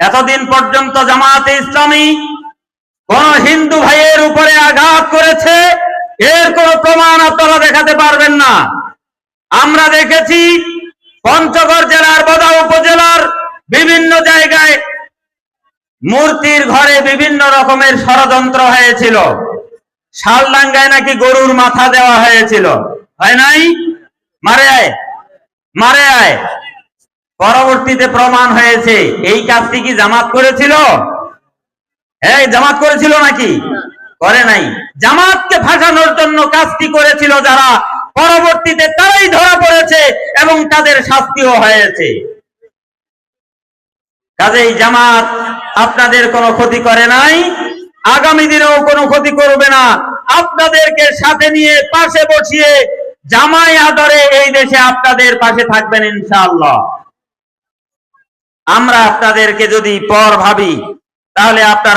এতদিন পর্যন্ত জামাতে ইসলামী কোন হিন্দু ভাইয়ের উপরে আঘাত করেছে, এর কোন প্রমাণ আপনারা দেখাতে পারবেন না। আমরা দেখেছি পঞ্চগড় জেলার বদা উপজেলার বিভিন্ন জায়গায় মূর্তির ঘরে বিভিন্ন রকমের ষড়যন্ত্র হয়েছিল। শালডাঙ্গায় নাকি গরুর মাথা দেওয়া হয়েছিল। হয় নাই? মারে আয় মারে আয়। পরবর্তীতে প্রমাণ হয়েছে। এই কাজটি কি জামাত করেছিল? এই জামাত করেছিল নাকি? করে নাই। জামাতকে ফাঁসানোর জন্য কাজটি করেছিল যারা। পরবর্তীতে তারাই ধরা পড়েছে এবং তাদের শাস্তিও হয়েছে। কাজেই জামাত আপনাদের কোনো ক্ষতি করে নাই। আগামী দিনেও কোনো ক্ষতি করবে না। আপনাদেরকে সাথে নিয়ে, পাশে বসিয়ে জামাই আদরে এই দেশে আপনাদের পাশে থাকবেন ইনশাআল্লাহ। আমরা আপনাদেরকে যদি পর ভাবি তাহলে আপনারা